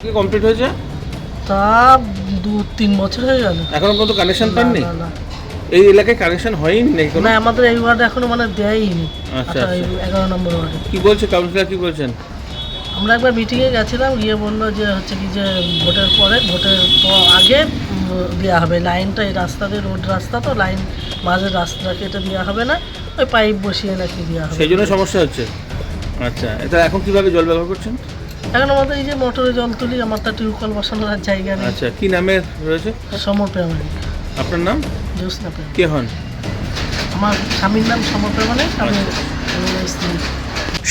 কি কমপ্লিট হয়েছে? তা দু তিন বছর হয়ে গেল। এখনও পর্যন্ত কানেকশন পাননি না, না, এই এলাকায় কানেকশন হয়নি নাকি কোনো? না আমাদের এই ওয়ার্ডে এখনও মানে দেয়নি আচ্ছা, আচ্ছা, এই এগারো নম্বর ওয়ার্ডে। কি বলছে কাউন্সিলর কি বলছেন? আমরা একবার মিটিংয়ে গেছিলাম গিয়ে বলল যে হচ্ছে কি যে ভোটের পরে ভোটের প- আগে উম, দেওয়া হবে লাইনটা এই রাস্তা দিয়ে রোড রাস্তা তো লাইন মাঝের রাস্তা কেটে দেওয়া হবে না ওই পাইপ বসিয়ে নাকি দেওয়া হবে। সেই জন্য সমস্যা হচ্ছে। আচ্ছা এটা এখন কীভাবে জল ব্যবহার করছেন? এখন আমাদের এই যে মোটরে জল তুলি আমার তো টিউবকল বসানোর আর জায়গা নেই। আচ্ছা কি নামে রয়েছে? সমর প্রামাণিক। আপনার নাম? জ্যোৎস্না প্রামাণিক। কে হন? আমার স্বামীর নাম সমর প্রামাণিক আমি আমি স্ত্রী।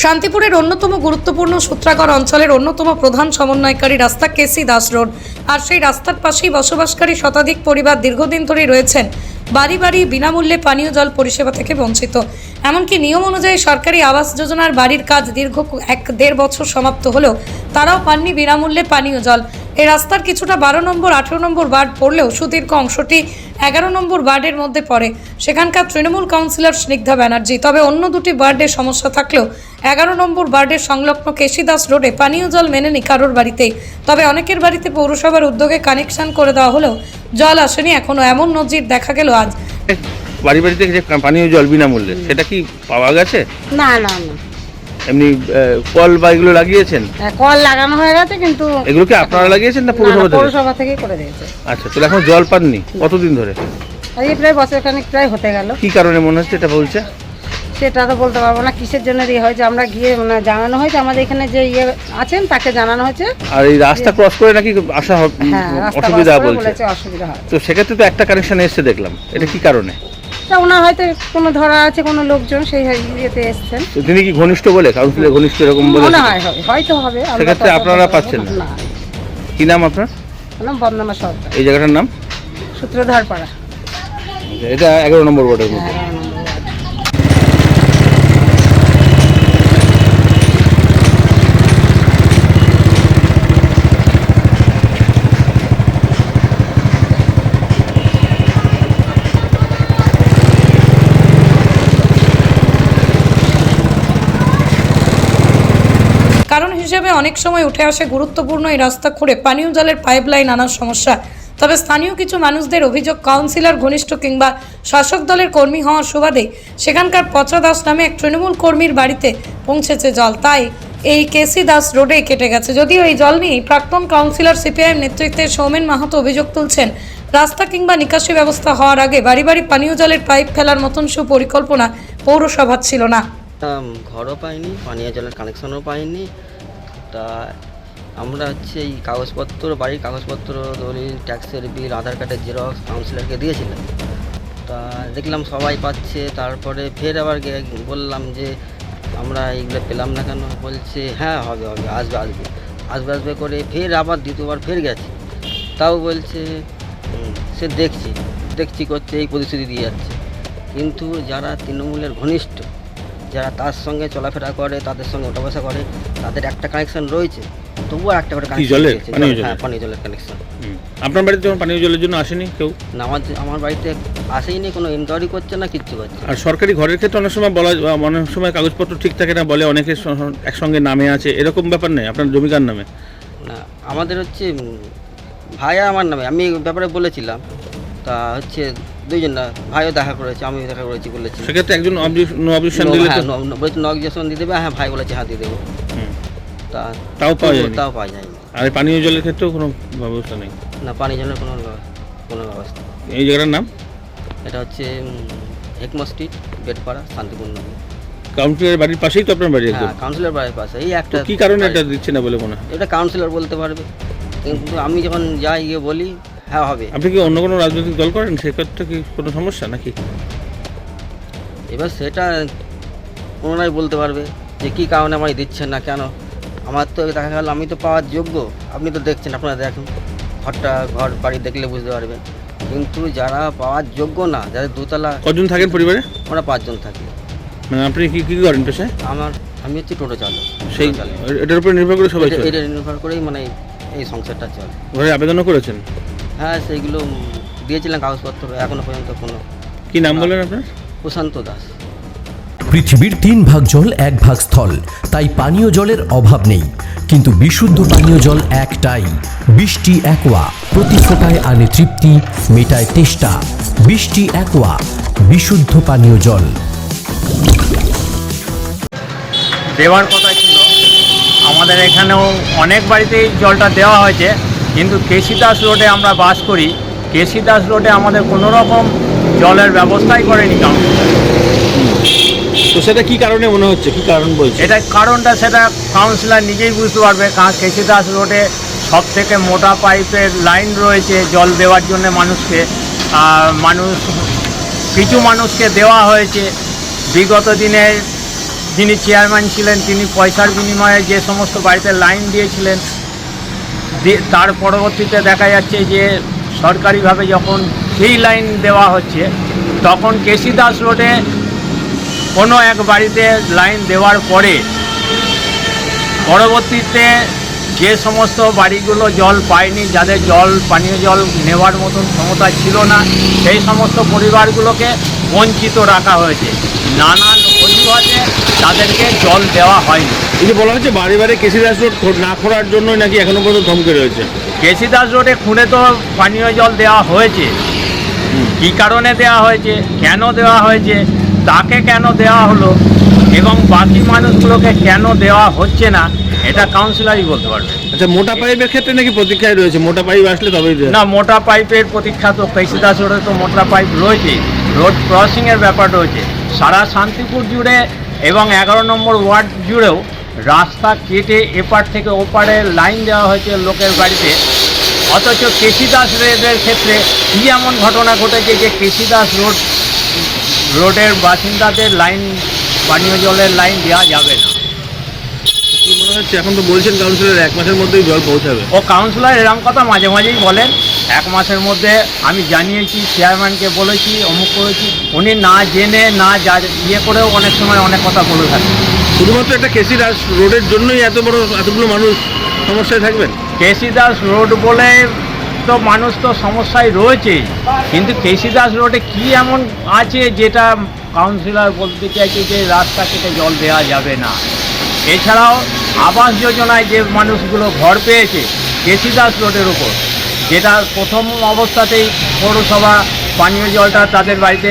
শান্তিপুরের অন্যতম গুরুত্বপূর্ণ সূত্রাগড় অঞ্চলের অন্যতম প্রধান সমন্বয়কারী রাস্তা কেসি দাস রোড। আর সেই রাস্তার পাশেই বসবাসকারী শতাধিক পরিবার দীর্ঘদিন ধরে রয়েছেন। বাড়ি বাড়ি বিনামূল্যে পানীয় জল পরিষেবা থেকে বঞ্চিত। এমনকি নিয়ম অনুযায়ী সরকারি আবাস যোজনার বাড়ির কাজ দীর্ঘ এক দেড় বছর সমাপ্ত হলেও তারাও পাননি বিনামূল্যে পানীয় জল। এই রাস্তার কিছুটা বারো নম্বর আঠেরো নম্বর ওয়ার্ড পড়লেও সুদীর্ঘ অংশটি এগারো নম্বর ওয়ার্ডের মধ্যে পড়ে। সেখানকার তৃণমূল কাউন্সিলর স্নিগ্ধা ব্যানার্জি। তবে অন্য দুটি ওয়ার্ডের সমস্যা থাকলেও এগারো নম্বর ওয়ার্ডের সংলগ্ন কেশিদাস রোডে পানীয় জল মেনে মেনেনি কারোর বাড়িতেই তবে অনেকের বাড়িতে পৌরসভার উদ্যোগে কানেকশন করে দেওয়া হলেও জল আসেনি। এখনও এমন নজির দেখা গেল আজ। বাড়ি বাড়িতে যে পানীয় জল বিনামূল্যে সেটা কি পাওয়া গেছে? না না না। এমনি কল বা এগুলো লাগিয়েছেন? হ্যাঁ, কল লাগানো হয়ে গেছে কিন্তু এগুলো কি আপনারা লাগিয়েছেন না পৌরসভা থেকে পৌরসভা থেকেই করে দিয়েছে। আচ্ছা তাহলে এখন জল পাননি কতদিন ধরে? এই প্রায় বছর খানিক প্রায় হতে গেল। কি কারণে মনে হচ্ছে এটা বলছে? সেটা তো বলতে পারব না কিসের জন্য দিয়ে হয়েছে আমরা গিয়ে মানে জানানো হয়েছে আমাদের এখানে যে ইয়ে আছেন তাকে জানানো হয়েছে। আর এই রাস্তা ক্রস করে নাকি আসা হ্যাঁ অসুবিধা বলছে? অসুবিধা হয়। তো সেক্ষেত্রে তো একটা কানেকশন এসছে দেখলাম এটা কি কারণে? তা ওনার হয়তো কোনো ধরা আছে কোনো লোকজন সেই ইয়েতে এসছেন। তিনি কি ঘনিষ্ঠ বলে? কাউন্সিলের ঘনিষ্ঠ এরকম বলে মনে হয় হবে হয়তো হবে আমরা তো সেক্ষেত্রে অত আপনারা পাচ্ছেন না? না। কি নাম আপনার? নাম বন্দনা সরকার। এই জায়গাটার নাম? সূত্রধার পাড়া এটা এগারো নম্বর ওয়ার্ডের মধ্যে। হ্যাঁ নম্বর ওয়ার্ড। কারণ হিসেবে অনেক সময় উঠে আসে গুরুত্বপূর্ণ এই রাস্তা খুঁড়ে। পানীয় জলের পাইপলাইন আনার সমস্যা। তবে স্থানীয় কিছু মানুষদের অভিযোগ কাউন্সিলর ঘনিষ্ঠ কিংবা শাসক দলের কর্মী হওয়ার সুবাদে সেখানকার পচা দাস নামে এক তৃণমূল কর্মীর বাড়িতে পৌঁছেছে জল। তাই এই কেসি দাস রোডে কেটে গেছে। যদিও এই জল নিয়ে প্রাক্তন কাউন্সিলর সিপিআইএম নেতৃত্বে সৌমেন মাহাতো অভিযোগ তুলছেন, রাস্তা কিংবা নিকাশি ব্যবস্থা হওয়ার আগে বাড়ি বাড়ি পানীয় জলের পাইপ ফেলার মতন সুপরিকল্পনা পৌরসভার ছিল না। ঘরও পাইনি, পানীয় জলের কানেকশনও পাইনি তা আমরা হচ্ছে এই কাগজপত্র, বাড়ির কাগজপত্র দলিল ট্যাক্সের বিল আধার কার্ডের জেরক্স কাউন্সিলরকে দিয়েছিলাম। তা দেখলাম সবাই পাচ্ছে, তারপরে ফের আবার বললাম যে আমরা এইগুলো পেলাম না কেন? বলছে হ্যাঁ হবে হবে, আসবে আসবে। আসবে আসবে করে ফের আবার দ্বিতীয়বার ফের গেছে। তাও বলছে সে দেখছি দেখছি, করছে, এই প্রতিশ্রুতি দিয়ে যাচ্ছে। কিন্তু যারা তৃণমূলের ঘনিষ্ঠ যারা তার সঙ্গে চলাফেরা করে তাদের সঙ্গে ওঠা বসা করে তাদের একটা কানেকশন রয়েছে। তবুও একটা করে কানেকশন। পানীয় জলের, হ্যাঁ পানীয় জলের কানেকশন আপনার বাড়িতে যখন পানীয় জলের জন্য আসেনি কেউ? আমার আমার বাড়িতে আসেই নি কোনো ইনকোয়ারি করছে না কিচ্ছু করছে আর সরকারি ঘরের ক্ষেত্রে অনেক সময় বলা অনেক সময় কাগজপত্র ঠিক থাকে না বলে অনেকে একসঙ্গে নামে আছে এরকম ব্যাপার নেই আপনার জমিকার নামে? না আমাদের হচ্ছে ভাইয়া আমার নামে আমি ব্যাপারে বলেছিলাম। তা হচ্ছে দুইজন না ভাইও দেখা করেছে আমিও দেখা করেছি বলেছি। সেক্ষেত্রে একজন নো অবজেকশন দিলে হ্যাঁ ন- ন- বলেছে দিয়ে দেবে হ্যাঁ ভাই বলেছে হ্যাঁ দিয়ে দেবো। তা তাও পাওয়া যায়নি? তাও পাওয়া যায়নি। আর পানীয় জলের ক্ষেত্রেও কোনো ব্যবস্থা নেই? না পানি জলের কোনো কোনো ব্যবস্থা এই জায়গাটার নাম? এটা হচ্ছে হেকমা স্ট্রিট বেডপাড়া শান্তিপূর্ণ কাউন্সিলরের বাড়ির পাশেই তো আপনার বাড়ি হ্যাঁ কাউন্সিলর বাড়ির পাশে। এই একটা কি কারণে এটা দিচ্ছে না বলে মনে হয়? এটা কাউন্সিলর বলতে পারবে। কিন্তু আমি যখন যাই গিয়ে বলি হ্যাঁ হবে। আপনি কি অন্য কোনো রাজনৈতিক দল করেন? সেক্ষেত্রে কি কোনো সমস্যা নাকি? এবার সেটা ওনারাই বলতে পারবে যে কী কারণে আমায় দিচ্ছেন না কেন? আমার তো দেখা গেল আমি তো পাওয়ার যোগ্য। আপনি তো দেখছেন আপনারা দেখুন। ঘরটা ঘর বাড়ি দেখলে বুঝতে পারবেন। কিন্তু যারা পাওয়ার যোগ্য না যাদের দুতলা কজন থাকেন পরিবারে? আমরা পাঁচজন থাকি। মানে আপনি কি কি করেন পেশায়? আমার আমি হচ্ছে টোটো চালক। সেই। এটার উপর নির্ভর করে সবাই এটা নির্ভর করেই মানে এই সংসারটা চলে। ঘরে আবেদনও করেছেন? হ্যাঁ সেইগুলো দিয়েছিলাম কাগজপত্র এখনও পর্যন্ত কোনো। কি নাম বললেন আপনার? প্রশান্ত দাস। পৃথিবীর তিন ভাগ জল এক ভাগ স্থল তাই পানীয় জলের অভাব নেই। কিন্তু বিশুদ্ধ পানীয় জল একটাই বৃষ্টি একোয়া প্রতি ফোটায় আনে তৃপ্তি মেটায় তেষ্টা। বৃষ্টি একোয়া বিশুদ্ধ পানীয় জল। দেওয়ার কথা ছিল। আমাদের এখানেও অনেক বাড়িতেই জলটা দেওয়া হয়েছে। কিন্তু কেশিদাস রোডে আমরা বাস করি কেশিদাস রোডে আমাদের কোনো রকম জলের ব্যবস্থাই করেনি কাউন্সিলর তো সেটা কি কারণে মনে হচ্ছে? কি কারণ বলছে? এটা কারণটা সেটা কাউন্সিলর নিজেই বুঝতে পারবে কারণ কেশিদাস রোডে সব থেকে মোটা পাইপের লাইন রয়েছে জল দেওয়ার জন্য মানুষকে। মানুষ কিছু মানুষকে দেওয়া হয়েছে। বিগত দিনে যিনি চেয়ারম্যান ছিলেন তিনি পয়সার বিনিময়ে যে সমস্ত বাড়িতে লাইন দিয়েছিলেন দিয়ে তার পরবর্তীতে দেখা যাচ্ছে যে সরকারিভাবে যখন সেই লাইন দেওয়া হচ্ছে, তখন কেশিদাস রোডে কোনো এক বাড়িতে লাইন দেওয়ার পরে পরবর্তীতে যে সমস্ত বাড়িগুলো জল পায়নি, যাদের জল, পানীয় জল নেওয়ার মতন ক্ষমতা ছিল না, সেই সমস্ত পরিবারগুলোকে বঞ্চিত রাখা হয়েছে। নানান অজুহাতে তাদেরকে জল দেওয়া হয়নি। এই যে বলা হচ্ছে বাড়ি বাড়ি কেসিদাস রোড খো- না খোলার জন্য নাকি এখনও পর্যন্ত ধমকে রয়েছে। কেশিদাস রোডে খুঁড়ে তো পানীয় জল দেওয়া হয়েছে। কী কারণে দেওয়া হয়েছে? কেন দেওয়া হয়েছে? তাকে কেন দেওয়া হলো? এবং বাকি মানুষগুলোকে কেন দেওয়া হচ্ছে না? এটা কাউন্সিলারই বলতে পারবে। আচ্ছা মোটা পাইপের ক্ষেত্রে নাকি প্রতীক্ষায় রয়েছে? মোটা পাইপ আসলে তবেই দেয়। না মোটা পাইপের প্রতীক্ষা তো কেশিদাস রোডে তো মোটা পাইপ রয়েছে রোড ক্রসিংয়ের ব্যাপার রয়েছে। সারা শান্তিপুর জুড়ে এবং এগারো নম্বর ওয়ার্ড জুড়েও রাস্তা কেটে এপার থেকে ওপারে লাইন দেওয়া হয়েছে লোকের বাড়িতে। অথচ কেশিদাস রোডের ক্ষেত্রে কী এমন ঘটনা ঘটেছে যে কেশিদাস রোড রোডের বাসিন্দাদের লাইন পানীয় জলের লাইন দেওয়া যাবে না? হচ্ছে? এখন তো বলছেন কাউন্সিলর এক মাসের মধ্যেই জল পৌঁছাবে। ও কাউন্সিলর এরকম কথা মাঝে মাঝেই বলেন। এক মাসের মধ্যে আমি জানিয়েছি চেয়ারম্যানকে বলেছি অমুক করেছি। উনি না জেনে না যা ইয়ে করেও অনেক সময় অনেক কথা বলে থাকেন শুধুমাত্র একটা কেসিদাস রোডের জন্যই এত বড় এতগুলো মানুষ সমস্যায় থাকবেন? কেশিদাস রোড বলে তো মানুষ তো সমস্যায় রয়েছেই কিন্তু কেশিদাস রোডে কি এমন আছে যেটা কাউন্সিলর বলতে চাইছে যে রাস্তা কেটে জল দেওয়া যাবে না? এছাড়াও আবাস যোজনায় যে মানুষগুলো ঘর পেয়েছে কেশিদাস রোডের উপর। যেটা প্রথম অবস্থাতেই পৌরসভা পানীয় জলটা তাদের বাড়িতে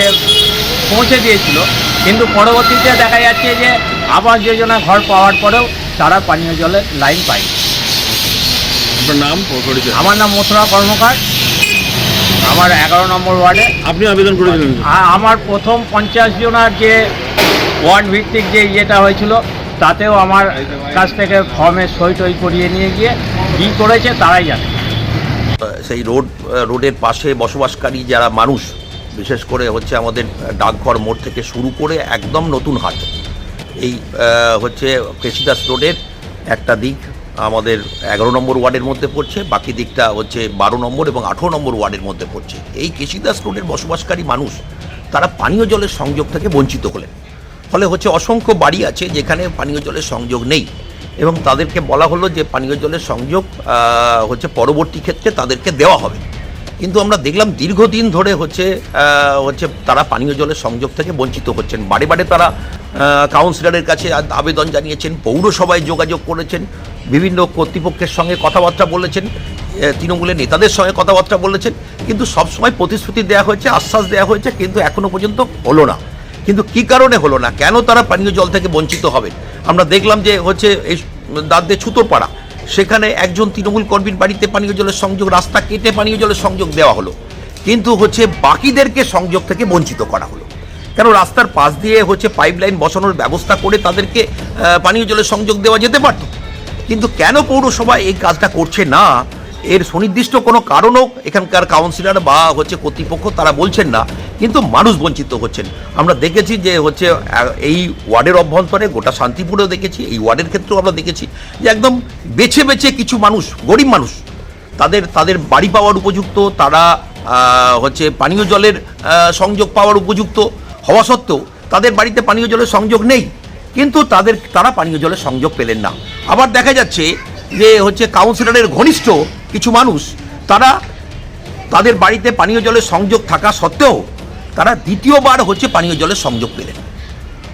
পৌঁছে দিয়েছিল। কিন্তু পরবর্তীতে দেখা যাচ্ছে যে আবাস যোজনা ঘর পাওয়ার পরেও তারা পানীয় জলের লাইন পায় নাম আমার নাম মথুরা কর্মকার। আমার এগারো নম্বর ওয়ার্ডে। আপনি আবেদন করেছিলেন? আমার প্রথম পঞ্চাশ জনার যে ওয়ার্ড ভিত্তিক যে ইয়েটা হয়েছিল তাতেও আমার কাছ থেকে ফর্মে সই টই করিয়ে নিয়ে গিয়ে কী করেছে তারাই জানে। সেই রোড রোডের পাশে বসবাসকারী যারা মানুষ, বিশেষ করে হচ্ছে আমাদের ডাকঘর মোড় থেকে শুরু করে একদম নতুন হাট। এই হচ্ছে কেশিদাস রোডের একটা দিক আমাদের এগারো নম্বর ওয়ার্ডের মধ্যে পড়ছে, বাকি দিকটা হচ্ছে বারো নম্বর এবং আঠেরো নম্বর ওয়ার্ডের মধ্যে পড়ছে। এই কেশিদাস রোডের বসবাসকারী মানুষ, তারা পানীয় জলের সংযোগ থেকে বঞ্চিত হলেন। ফলে হচ্ছে অসংখ্য বাড়ি আছে যেখানে পানীয় জলের সংযোগ নেই। এবং তাদেরকে বলা হলো যে পানীয় জলের সংযোগ হচ্ছে পরবর্তী ক্ষেত্রে তাদেরকে দেওয়া হবে। কিন্তু আমরা দেখলাম দীর্ঘদিন ধরে হচ্ছে হচ্ছে তারা পানীয় জলের সংযোগ থেকে বঞ্চিত হচ্ছেন। বাড়ি বাড়ি তারা কাউন্সিলরের কাছে আবেদন জানিয়েছেন, পৌরসভায় যোগাযোগ করেছেন, বিভিন্ন কর্তৃপক্ষের সঙ্গে কথাবার্তা বলেছেন তৃণমূলের নেতাদের সঙ্গে কথাবার্তা বলেছেন, কিন্তু সবসময় প্রতিশ্রুতি দেওয়া হয়েছে, আশ্বাস দেওয়া হয়েছে, কিন্তু এখনও পর্যন্ত হলো না। কিন্তু কি কারণে হলো না? কেন তারা পানীয় জল থেকে বঞ্চিত হবেন আমরা দেখলাম যে হচ্ছে এই দাঁতে ছুতোরপাড়া সেখানে একজন তৃণমূল কর্মীর বাড়িতে পানীয় জলের সংযোগ, রাস্তা কেটে পানীয় জলের সংযোগ দেওয়া হলো। কিন্তু হচ্ছে বাকিদেরকে সংযোগ থেকে বঞ্চিত করা হলো। কেন রাস্তার পাশ দিয়ে হচ্ছে পাইপলাইন বসানোর ব্যবস্থা করে তাদেরকে পানীয় জলের সংযোগ দেওয়া যেতে পারত? কিন্তু কেন পৌরসভা এই কাজটা করছে না? এর সুনির্দিষ্ট কোনো কারণও এখানকার কাউন্সিলর বা হচ্ছে কর্তৃপক্ষ তারা বলছেন না। কিন্তু মানুষ বঞ্চিত হচ্ছেন। আমরা দেখেছি যে হচ্ছে এই ওয়ার্ডের অভ্যন্তরে গোটা শান্তিপুরেও দেখেছি, এই ওয়ার্ডের ক্ষেত্রেও আমরা দেখেছি যে একদম বেছে বেছে কিছু মানুষ, গরিব মানুষ, তাদের তাদের বাড়ি পাওয়ার উপযুক্ত, তারা হচ্ছে পানীয় জলের সংযোগ পাওয়ার উপযুক্ত। হওয়া সত্ত্বেও তাদের বাড়িতে পানীয় জলের সংযোগ নেই, কিন্তু তাদের, তারা পানীয় জলের সংযোগ পেলেন না। আবার দেখা যাচ্ছে যে হচ্ছে কাউন্সিলরের ঘনিষ্ঠ কিছু মানুষ, তারা তাদের বাড়িতে পানীয় জলের সংযোগ থাকা সত্ত্বেও তারা দ্বিতীয়বার হচ্ছে পানীয় জলের সংযোগ পেলেন।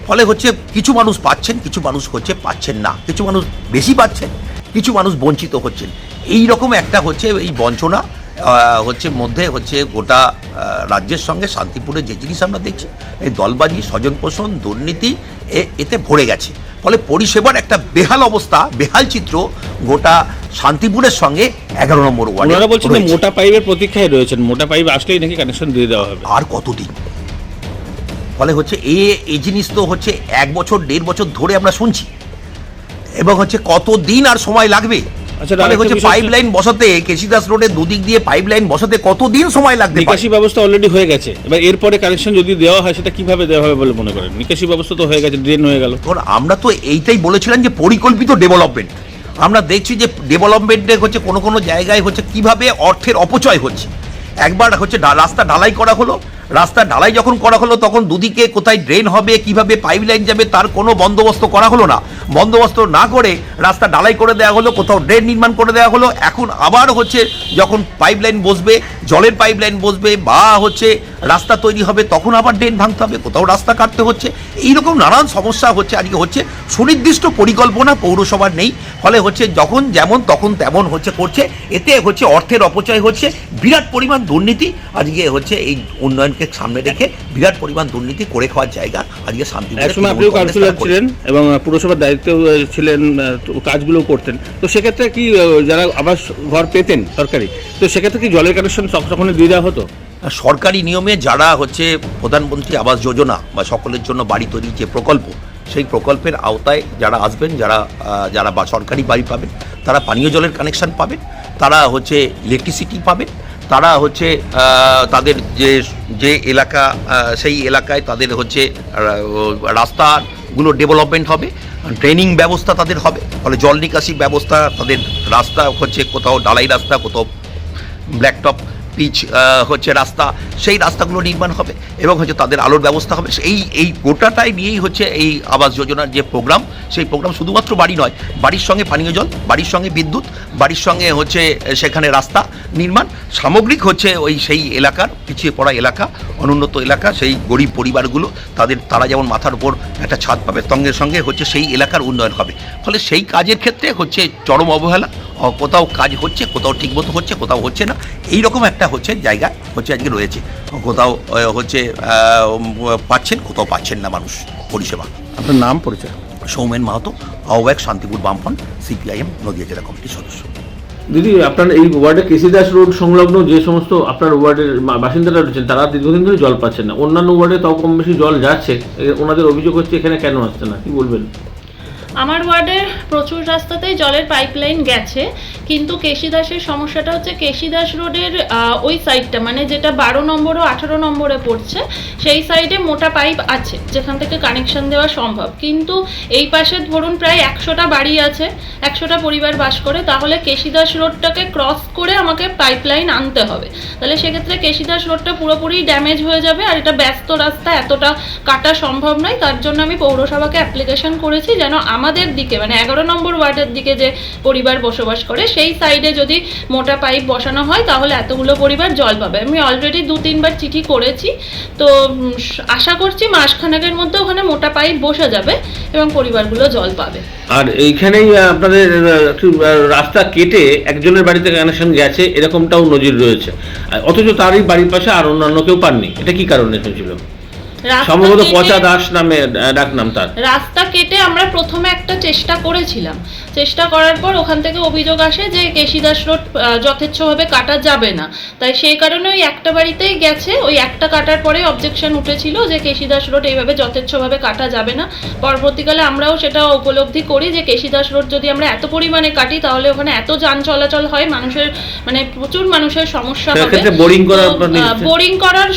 ফলে হচ্ছে কিছু মানুষ পাচ্ছেন, কিছু মানুষ হচ্ছে পাচ্ছেন না। কিছু মানুষ বেশি পাচ্ছেন, কিছু মানুষ বঞ্চিত হচ্ছেন। এই রকম একটা হচ্ছে এই বঞ্চনা হচ্ছে মধ্যে হচ্ছে গোটা রাজ্যের সঙ্গে শান্তিপুরে যে জিনিস আমরা দেখছি, এই দলবাজি স্বজন পোষণ দুর্নীতি এতে ভরে গেছে। ফলে পরিষেবার একটা বেহাল অবস্থা বেহাল চিত্র গোটা শান্তিপুরের সঙ্গে এগারো নম্বর ওনারা ওয়ার্ডে বলছেন মোটা পাইপের প্রতীক্ষায় রয়েছেন মোটা পাইপ আসলেই নাকি কানেকশন দিয়ে দেওয়া হবে। আর কতদিন? ফলে হচ্ছে এ এই জিনিস তো হচ্ছে এক বছর দেড় বছর ধরে আমরা শুনছি। এবং হচ্ছে কতদিন আর সময় লাগবে? আচ্ছা, ফলে হচ্ছে পাইপ লাইন বসাতে কেশিদাস দুদিক দিয়ে পাইপ লাইন বসাতে কতদিন সময় লাগবে নিকাশি ব্যবস্থা অলরেডি হয়ে গেছে। এবার এরপরে কানেকশন যদি দেওয়া হয় সেটা কীভাবে দেওয়া হবে বলে মনে করেন? নিকাশি ব্যবস্থা তো হয়ে গেছে ড্রেন হয়ে গেল। আমরা তো এইটাই বলেছিলাম যে পরিকল্পিত ডেভেলপমেন্ট আমরা দেখছি যে ডেভেলপমেন্টে হচ্ছে কোনো কোনো জায়গায় হচ্ছে কীভাবে অর্থের অপচয় হচ্ছে। একবার হচ্ছে রাস্তা ঢালাই করা হলো রাস্তা ঢালাই যখন করা হলো, তখন দুদিকে কোথায় ড্রেন হবে, কীভাবে পাইপ লাইন যাবে, তার কোনো বন্দোবস্ত করা হলো না। বন্দোবস্ত না করে রাস্তা ঢালাই করে দেওয়া হলো, কোথাও ড্রেন নির্মাণ করে দেওয়া হলো। এখন আবার হচ্ছে যখন পাইপ লাইন বসবে, জলের পাইপ লাইন বসবে বা হচ্ছে রাস্তা তৈরি হবে, তখন আবার ড্রেন ভাঙতে হবে, কোথাও রাস্তা কাটতে হচ্ছে। এইরকম নানান সমস্যা হচ্ছে আজকে। হচ্ছে সুনির্দিষ্ট পরিকল্পনা পৌরসভার নেই, ফলে হচ্ছে যখন যেমন তখন তেমন হচ্ছে করছে। এতে হচ্ছে অর্থের অপচয় হচ্ছে, বিরাট পরিমাণ দুর্নীতি আজকে হচ্ছে এই উন্নয়নকে সামনে রেখে বিরাট পরিমাণ দুর্নীতি করে খাওয়ার জায়গা আজকে শান্তি একসময় আপনিও কাউন্সিলর ছিলেন এবং পুরসভার দায়িত্ব ছিলেন কাজগুলো করতেন। তো সেক্ষেত্রে কি যারা আবাস ঘর পেতেন সরকারি তো সেক্ষেত্রে কি জলের কানেকশন তখনই দিয়ে দেওয়া হতো? সরকারি নিয়মে যারা হচ্ছে প্রধানমন্ত্রী আবাস যোজনা বা সকলের জন্য বাড়ি তৈরির যে প্রকল্প সেই প্রকল্পের আওতায় যারা আসবেন যারা যারা বা সরকারি বাড়ি পাবেন তারা পানীয় জলের কানেকশন পাবেন তারা হচ্ছে ইলেকট্রিসিটি পাবেন তারা হচ্ছে তাদের যে যে এলাকা সেই এলাকায় তাদের হচ্ছে রাস্তাগুলো ডেভেলপমেন্ট হবে ট্রেনিং ব্যবস্থা তাদের হবে। ফলে জল নিকাশি ব্যবস্থা তাদের রাস্তা হচ্ছে কোথাও ডালাই রাস্তা, কোথাও ব্ল্যাকটপ পিচ হচ্ছে রাস্তা, সেই রাস্তাগুলো নির্মাণ হবে এবং হচ্ছে তাদের আলোর ব্যবস্থা হবে। এই এই গোটাটাই নিয়েই হচ্ছে এই আবাস যোজনার যে প্রোগ্রাম, সেই প্রোগ্রাম শুধুমাত্র বাড়ি নয়, বাড়ির সঙ্গে পানীয় জল, বাড়ির সঙ্গে বিদ্যুৎ, বাড়ির সঙ্গে হচ্ছে সেখানে রাস্তা নির্মাণ, সামগ্রিক হচ্ছে ওই সেই এলাকার, পিছিয়ে পড়া এলাকা, অনুন্নত এলাকা, সেই গরিব পরিবারগুলো, তাদের, তারা যেমন মাথার উপর একটা ছাদ পাবে সঙ্গে সঙ্গে হচ্ছে সেই এলাকার উন্নয়ন হবে। ফলে সেই কাজের ক্ষেত্রে হচ্ছে চরম অবহেলা কোথাও কাজ হচ্ছে কোথাও ঠিকমতো হচ্ছে কোথাও হচ্ছে না। এই রকম একটা হচ্ছে জায়গা হচ্ছে আজকে রয়েছে। কোথাও হচ্ছে পাচ্ছেন কোথাও পাচ্ছেন না মানুষ পরিষেবা। আপনার নাম পরিচয়? সৌমেন মাহাতো আহ্বায়ক শান্তিপুর বামফ্রন্ট সিপিআইএম নদিয়া জেলা কমিটির সদস্য। দিদি আপনার এই ওয়ার্ডে কেসিদাস রোড সংলগ্ন যে সমস্ত আপনার ওয়ার্ডের বাসিন্দারা রয়েছেন তারা দীর্ঘদিন ধরে জল পাচ্ছেন না। অন্যান্য ওয়ার্ডে তাও কম বেশি জল যাচ্ছে। ওনাদের অভিযোগ হচ্ছে এখানে কেন আসছে না কি বলবেন? আমার ওয়ার্ডের প্রচুর রাস্তাতেই জলের পাইপলাইন গেছে, কিন্তু কেশিদাসের সমস্যাটা হচ্ছে কেশিদাস রোডের ওই সাইডটা মানে যেটা বারো নম্বর ও আঠারো নম্বরে পড়ছে, সেই সাইডে মোটা পাইপ আছে, যেখান থেকে কানেকশন দেওয়া সম্ভব। কিন্তু এই পাশে ধরুন প্রায় একশোটা বাড়ি আছে, একশোটা পরিবার বাস করে, তাহলে কেশিদাস রোডটাকে ক্রস করে আমাকে পাইপলাইন আনতে হবে। তাহলে সেক্ষেত্রে কেশিদাস রোডটা পুরোপুরি ড্যামেজ হয়ে যাবে, আর এটা ব্যস্ত রাস্তা, এতটা কাটা সম্ভব নয়। তার জন্য আমি পৌরসভাকে অ্যাপ্লিকেশন করেছি যেন আমাদের দিকে মানে এগারো নম্বর ওয়ার্ডের দিকে যে পরিবার বসবাস করে, সেই সাইডে যদি মোটা পাইপ বসানো হয়, তাহলে এতগুলো পরিবার জল পাবে। আমি অলরেডি দু, তিনবার চিঠি করেছি। তো আশা করছি মাসখানেকের মধ্যে ওখানে মোটা পাইপ বসে যাবে এবং পরিবারগুলো জল পাবে। আর এইখানেই আপনাদের রাস্তা কেটে একজনের বাড়িতে কানেকশন গেছে, এরকমটাও নজির রয়েছে। অথচ তারই বাড়ির পাশে আর অন্যান্য কেউ পাননি। এটা কি কারণে হয়েছিল? সম্ভবত পচা দাস নামে আহ, ডাক নাম তার। রাস্তা কেটে আমরা প্রথমে একটা চেষ্টা করেছিলাম। চেষ্টা করার পর ওখান থেকে অভিযোগ আসে যে কেশিদাস রোড যথেচ্ছভাবে কাটা যাবে না। তাই সেই কারণে ওই একটা বাড়িতেই গেছে। ওই একটা কাটার পরে অবজেকশন উঠেছিল যে কেশিদাস রোড এইভাবে যথেচ্ছভাবে কাটা যাবে না। পরবর্তীকালে আমরাও সেটা উপলব্ধি করি যে কেশিদাস রোড যদি আমরা এত পরিমাণে কাটি তাহলে ওখানে এত যান চলাচল হয় মানুষের মানে প্রচুর মানুষের সমস্যা হবে। বোরিং বোরিং করার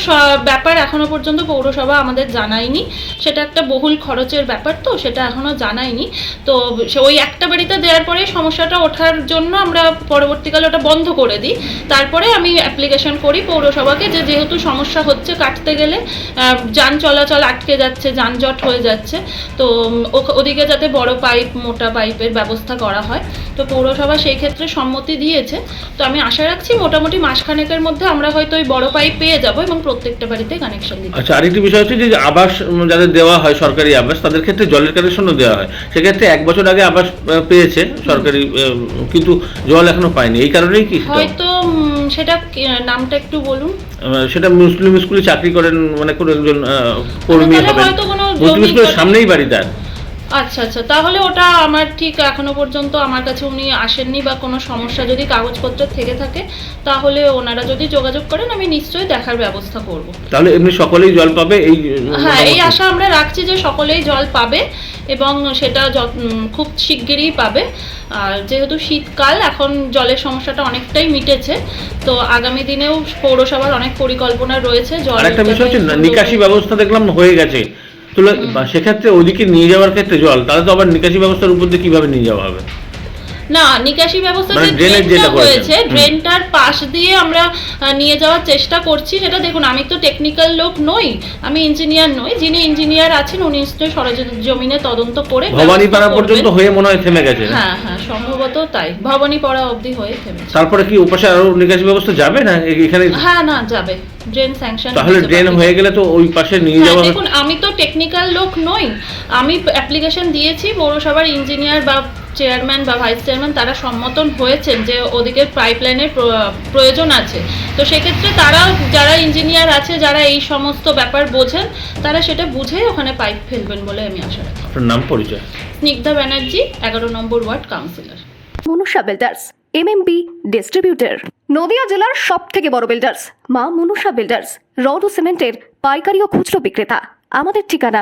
ব্যাপার এখনও পর্যন্ত পৌরসভা আমাদের জানায়নি। সেটা একটা বহুল খরচের ব্যাপার তো, সেটা এখনও জানায়নি। তো সে ওই একটা বাড়িতে দেওয়ার পরে সমস্যাটা ওঠার জন্য আমরা পরবর্তীকালে ওটা বন্ধ করে দিই। তারপরে আমি অ্যাপ্লিকেশন করি পৌরসভাকে যে যেহেতু সমস্যা হচ্ছে কাটতে গেলে যান চলাচল আটকে যাচ্ছে, যানজট হয়ে যাচ্ছে, তো ওদিকে যাতে বড় পাইপ, মোটা পাইপের ব্যবস্থা করা হয়। তো পৌরসভা সেই ক্ষেত্রে সম্মতি দিয়েছে। তো আমি আশা রাখছি মোটামুটি মাসখানেকের মধ্যে আমরা হয়তো ওই বড় পাইপ পেয়ে যাব এবং প্রত্যেকটা বাড়িতে কানেকশন দিতে আচ্ছা আরেকটি বিষয় হচ্ছে যে আবাস যাদের দেওয়া হয় সরকারি আবাস তাদের ক্ষেত্রে জলের কানেকশনও দেওয়া হয়। সেক্ষেত্রে এক বছর আগে আবাস পেয়েছে সরকারি কিন্তু জল এখনও পায়নি। এই কারণেই কি? হয়তো সেটা নামটা একটু বলুন। সেটা মুসলিম স্কুলে চাকরি করেন মানে কোনো একজন কর্মী হবেন। মুসলিম স্কুলের সামনেই বাড়ি তার। আচ্ছা আচ্ছা। তাহলে ওটা আমার ঠিক এখনও পর্যন্ত আমার কাছে উনি আসেননি বা কোনো সমস্যা যদি কাগজপত্র থেকে থাকে তাহলে ওনারা যদি যোগাযোগ করেন আমি নিশ্চয়ই দেখার ব্যবস্থা করব। তাহলে এমনি সকলেই জল পাবে এই হ্যাঁ এই আশা আমরা রাখছি যে সকলেই জল পাবে এবং সেটা খুব শিগগিরই পাবে। আর যেহেতু শীতকাল এখন জলের সমস্যাটা অনেকটাই মিটেছে তো আগামী দিনেও পৌরসভার অনেক পরিকল্পনা রয়েছে জল একটা বিষয় হচ্ছে নিকাশি ব্যবস্থা দেখলাম হয়ে গেছে। সেক্ষেত্রে ওদিকে নিয়ে যাওয়ার ক্ষেত্রে জল, তাহলে তো আবার নিকাশি ব্যবস্থার উপর দিয়ে কীভাবে নিয়ে যাওয়া হবে? না নিকাশি ব্যবস্থা মানে যে ড্রেনটা হয়েছে ড্রেনটার পাশ দিয়ে আমরা নিয়ে যাওয়ার চেষ্টা করছি। সেটা দেখুন আমি তো টেকনিক্যাল লোক নই আমি ইঞ্জিনিয়ার নই। যিনি ইঞ্জিনিয়ার আছেন উনি নিশ্চয়ই সরজমিনে তদন্ত করে ভবানীপাড়া পর্যন্ত হয়ে মনে হয় থেমে গেছে। হ্যাঁ হ্যাঁ সম্ভবত তাই। ভবানীপাড়া অবধি হয়ে থেমেছে। তারপরে কি ওপাশে আরও নিকাশি ব্যবস্থা যাবে না? এখানে হ্যাঁ না যাবে। ড্রেন স্যাংশন তাহলে ড্রেন হয়ে গেলে তো ওই পাশে নিয়ে হ্যাঁ যাওয়া দেখুন আমি তো টেকনিক্যাল লোক নই। আমি অ্যাপ্লিকেশন দিয়েছি পৌরসভার ইঞ্জিনিয়ার বা চেয়ারম্যান বা ভাইস চেয়ারম্যান তারা সম্মতন হয়েছেন যে ওদিকে পাইপলাইনের প্রয়োজন আছে। তো সেক্ষেত্রে তারা যারা ইঞ্জিনিয়ার আছে যারা এই সমস্ত ব্যাপার বোঝেন তারা সেটা বুঝেই ওখানে পাইপ ফেলবেন বলে আমি আশা রাখি। আপনার নাম পরিচয়? স্নিগ্ধা ব্যানার্জি এগারো number ward councillor Manusha builders MMB distributor Nadia জেলার সব থেকে বড় বিল্ডার্স মা মনুষা বিল্ডার্স রড ও সিমেন্টের পাইকারি ও খুচরো বিক্রেতা। আমাদের ঠিকানা